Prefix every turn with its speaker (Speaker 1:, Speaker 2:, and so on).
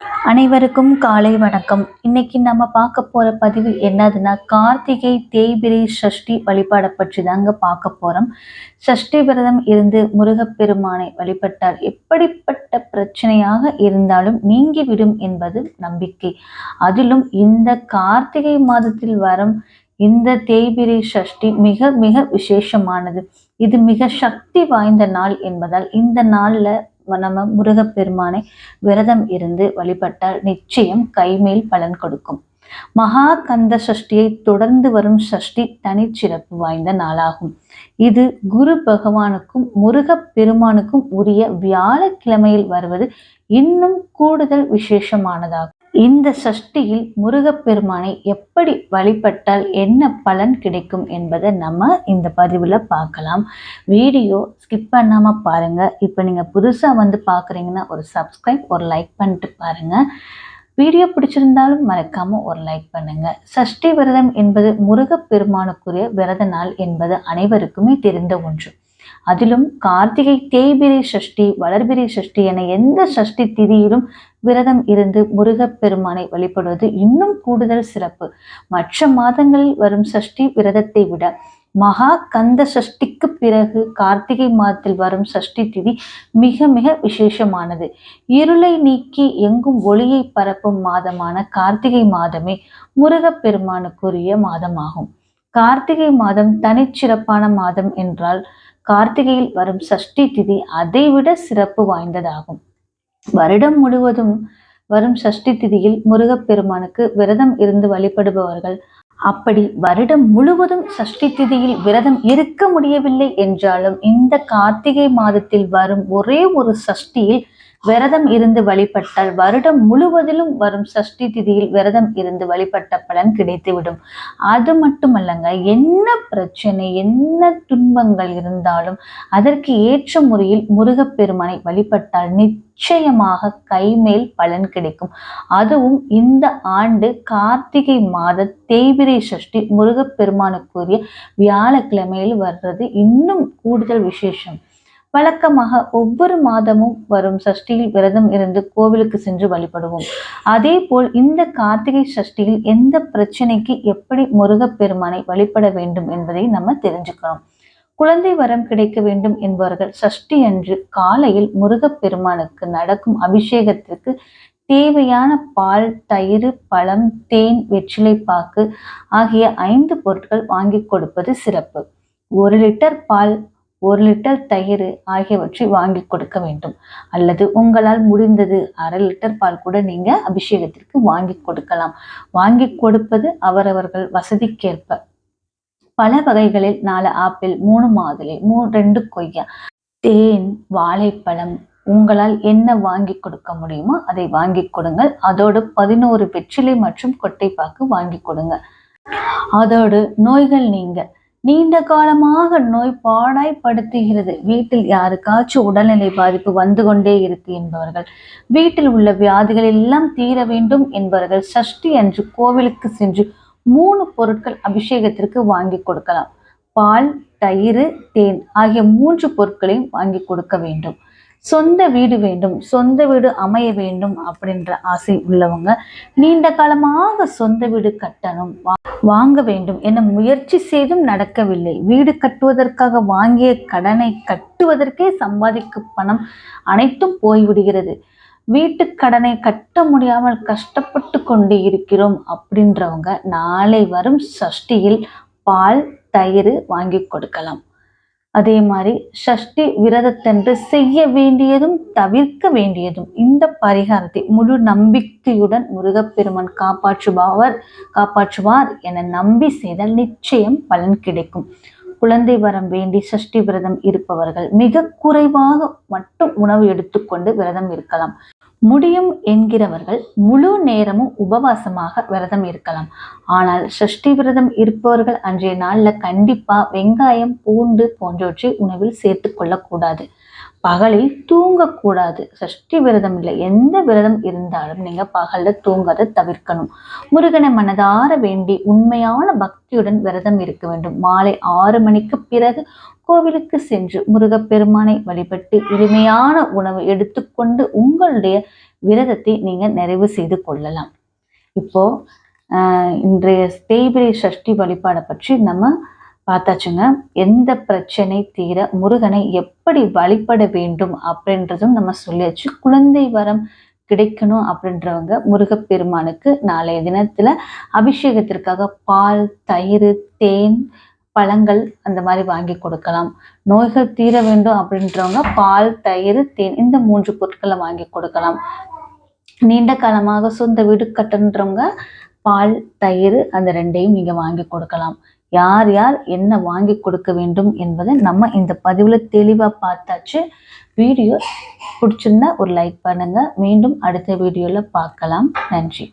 Speaker 1: அனைவருக்கும் காலை வணக்கம். இன்னைக்கு நம்ம பார்க்க போற பதிவு என்னதுன்னா கார்த்திகை தேய்பிரை சஷ்டி வழிபாடை பற்றி தாங்க பார்க்க போறோம். சஷ்டி விரதம் இருந்து முருகப்பெருமானை வழிபட்டால் எப்படிப்பட்ட பிரச்சனையாக இருந்தாலும் நீங்கிவிடும் என்பது நம்பிக்கை. அதிலும் இந்த கார்த்திகை மாதத்தில் வரும் இந்த தேய்பிரை சஷ்டி மிக மிக விசேஷமானது. இது மிக சக்தி வாய்ந்த நாள் என்பதால் இந்த நாள்ல நம்ம முருகப்பெருமானை விரதம் இருந்து வழிபட்டால் நிச்சயம் கைமேல் பலன் கொடுக்கும். மகா கந்த சஷ்டியை தொடர்ந்து வரும் சஷ்டி தனிச்சிறப்பு வாய்ந்த நாளாகும். இது குரு பகவானுக்கும் முருகப் பெருமானுக்கும் உரிய வியாழக்கிழமையில் வருவது இன்னும் கூடுதல் விசேஷமானதாகும். இந்த சஷ்டியில் முருகப்பெருமானை எப்படி வழிபட்டால் என்ன பலன் கிடைக்கும் என்பதை நம்ம இந்த பதிவில் பார்க்கலாம். வீடியோ ஸ்கிப் பண்ணாமல் பாருங்கள் இப்போ நீங்கள் புதுசாக வந்து பார்க்குறீங்கன்னா ஒரு சப்ஸ்கிரைப் ஒரு லைக் பண்ணிட்டு பாருங்கள் வீடியோ பிடிச்சிருந்தாலும் மறக்காமல் ஒரு லைக் பண்ணுங்கள் சஷ்டி விரதம் என்பது முருகப்பெருமானுக்குரிய விரத நாள் என்பது அனைவருக்குமே தெரிந்த ஒன்று. அதிலும் கார்த்திகை தேய்பிரை சஷ்டி வளர்பிரை சஷ்டி என எந்த சஷ்டி திதியிலும் விரதம் இருந்து முருகப்பெருமானை வழிபடுவது இன்னும் கூடுதல் சிறப்பு. மற்ற மாதங்களில் வரும் சஷ்டி விரதத்தை விட மகா கந்த சஷ்டிக்கு பிறகு கார்த்திகை மாதத்தில் வரும் சஷ்டி திதி மிக மிக விசேஷமானது. இருளை நீக்கி எங்கும் ஒளியை பரப்பும் மாதமான கார்த்திகை மாதமே முருகப்பெருமானுக்குரிய மாதமாகும். கார்த்திகை மாதம் தனிச்சிறப்பான மாதம் என்றால் கார்த்திகையில் வரும் சஷ்டி திதி அதைவிட சிறப்பு வாய்ந்ததாகும். வருடம் முழுவதும் வரும் சஷ்டி திதியில் முருகப்பெருமானுக்கு விரதம் இருந்து வழிபடுபவர்கள் அப்படி வருடம் முழுவதும் சஷ்டி திதியில் விரதம் இருக்க முடியவில்லை என்றாலும் இந்த கார்த்திகை மாதத்தில் வரும் ஒரே ஒரு சஷ்டியில் விரதம் இருந்து வழிபட்டால் வருடம் முழுவதிலும் வரும் சஷ்டி திதியில் விரதம் இருந்து வழிபட்ட பலன் கிடைத்துவிடும். அது மட்டுமல்லங்க என்ன பிரச்சனை என்ன துன்பங்கள் இருந்தாலும் அதற்கு ஏற்ற முறையில் முருகப்பெருமானை வழிபட்டால் நிச்சயமாக கைமேல் பலன் கிடைக்கும். அதுவும் இந்த ஆண்டு கார்த்திகை மாத தேய்பிரை சஷ்டி முருகப்பெருமானுக்குரிய வியாழக்கிழமையில் வர்றது. இன்னும் கூடுதல் விசேஷம். வழக்கமாக ஒவ்வொரு மாதமும் வரும் சஷ்டியில் விரதம் இருந்து கோவிலுக்கு சென்று வழிபடுவோம். அதே போல் இந்த கார்த்திகை சஷ்டியில் எந்த பிரச்சனைக்கு எப்படி முருகப்பெருமானை வழிபட வேண்டும் என்பதை நம்ம தெரிஞ்சுக்கிறோம் குழந்தை வரம் கிடைக்க வேண்டும் என்பவர்கள் சஷ்டி அன்று காலையில் முருகப்பெருமானுக்கு நடக்கும் அபிஷேகத்திற்கு தேவையான பால் தயிர் பழம் தேன் வெற்றிலைப்பாக்கு ஆகிய ஐந்து பொருட்கள் வாங்கி கொடுப்பது சிறப்பு. ஒரு லிட்டர் பால் ஒரு லிட்டர் தயிர் ஆகியவற்றை வாங்கி கொடுக்க வேண்டும். அல்லது உங்களால் முடிந்தது அரை லிட்டர் பால் கூட நீங்க அபிஷேகத்திற்கு வாங்கி கொடுக்கலாம். வாங்கி கொடுப்பது அவரவர்கள் வசதிக்கேற்ப. பல வகைகளில் நாலு ஆப்பிள் மூணு மாதுளை மூ ரெண்டு கொய்யா தேன் வாழைப்பழம். உங்களால் என்ன வாங்கி கொடுக்க முடியுமோ அதை வாங்கி கொடுங்கள். அதோடு பதினோரு வெற்றிலை மற்றும் கொட்டைப்பாக்கு வாங்கி கொடுங்க. அதோடு நோய்கள் நீங்கள் நீண்ட காலமாக நோய் பாடாய்ப்படுத்துகிறது. வீட்டில் யாருக்காச்சும் உடல்நிலை பாதிப்பு வந்து கொண்டே இருக்கு என்பவர்கள் வீட்டில் உள்ள வியாதிகள் எல்லாம் தீர வேண்டும் என்பவர்கள் சஷ்டி அன்று கோவிலுக்கு சென்று மூணு பொருட்கள் அபிஷேகத்திற்கு வாங்கி கொடுக்கலாம். பால் தயிர் தேன் ஆகிய மூன்று பொருட்களையும் வாங்கி கொடுக்க வேண்டும். சொந்த வீடு வேண்டும் சொந்த வீடு அமைய வேண்டும் அப்படின்ற ஆசை உள்ளவங்க நீண்ட காலமாக சொந்த வீடு கட்டணும் வாங்க வேண்டும் என முயற்சி செய்தும் நடக்கவில்லை. வீடு கட்டுவதற்காக வாங்கிய கடனை கட்டுவதற்கே சம்பாதிக்கும் பணம் அனைத்தும் போய்விடுகிறது. வீட்டு கடனை கட்ட முடியாமல் கஷ்டப்பட்டு கொண்டு இருக்கிறோம் அப்படின்றவங்க நாளை வரும் சஷ்டியில் பால் தயிர் வாங்கி கொடுக்கலாம். அதே மாதிரி சஷ்டி விரதத்தன்று செய்ய வேண்டியதும் தவிர்க்க வேண்டியதும் இந்த பரிகாரத்தை முழு நம்பிக்கையுடன் முருகப்பெருமன் காப்பாற்றுபவர் காப்பாற்றுவார் என நம்பி செய்தால் நிச்சயம் பலன் கிடைக்கும். குழந்தை வரம் வேண்டி சஷ்டி விரதம் இருப்பவர்கள் மிக குறைவாக மட்டும் உணவு எடுத்துக்கொண்டு விரதம் இருக்கலாம். முடியும் என்கிறவர்கள் முழு நேரமும் உபவாசமாக விரதம் இருக்கலாம். ஆனால் சஷ்டி விரதம் இருப்பவர்கள் அன்றைய நாளில் கண்டிப்பாக வெங்காயம் பூண்டு போன்றவற்றை உணவில் சேர்த்து கொள்ளக்கூடாது. பகலில் தூங்கக்கூடாது. சஷ்டி விரதம் இல்லை. எந்த விரதம் இருந்தாலும் நீங்க பகலில் தூங்காத தவிர்க்கணும். முருகனை மனதார வேண்டி உண்மையான பக்தியுடன் விரதம் இருக்க வேண்டும். மாலை ஆறு மணிக்கு பிறகு கோவிலுக்கு சென்று முருகப்பெருமானை வழிபட்டு எளிமையான உணவு எடுத்துக்கொண்டு உங்களுடைய விரதத்தை நீங்கள் நிறைவு செய்து கொள்ளலாம். இப்போ இன்றைய தேய்பிரை சஷ்டி வழிபாடை பற்றி நம்ம பார்த்தாச்சுங்க. எந்த பிரச்சனை தீர முருகனை எப்படி வழிபட வேண்டும் அப்படின்றதும் நம்ம சொல்லியாச்சு. குழந்தை வரம் கிடைக்கணும் அப்படின்றவங்க முருகப்பெருமானுக்கு நாளைய தினத்துல அபிஷேகத்திற்காக பால் தயிர் தேன் பழங்கள் அந்த மாதிரி வாங்கி கொடுக்கலாம். நோய்கள் தீர வேண்டும் அப்படின்றவங்க பால் தயிர் தேன் இந்த மூன்று பொருட்களை வாங்கி கொடுக்கலாம். நீண்ட காலமாக சொந்த வீடு கட்டணுன்றவங்க பால் தயிர் அந்த ரெண்டையும் நீங்க வாங்கி கொடுக்கலாம். யார் யார் என்ன வாங்கி கொடுக்க வேண்டும் என்பதை நம்ம இந்த பதிவில் தெளிவாக பார்த்தாச்சு. வீடியோ பிடிச்சிருந்தா ஒரு லைக் பண்ணுங்க. மீண்டும் அடுத்த வீடியோவில் பார்க்கலாம். நன்றி.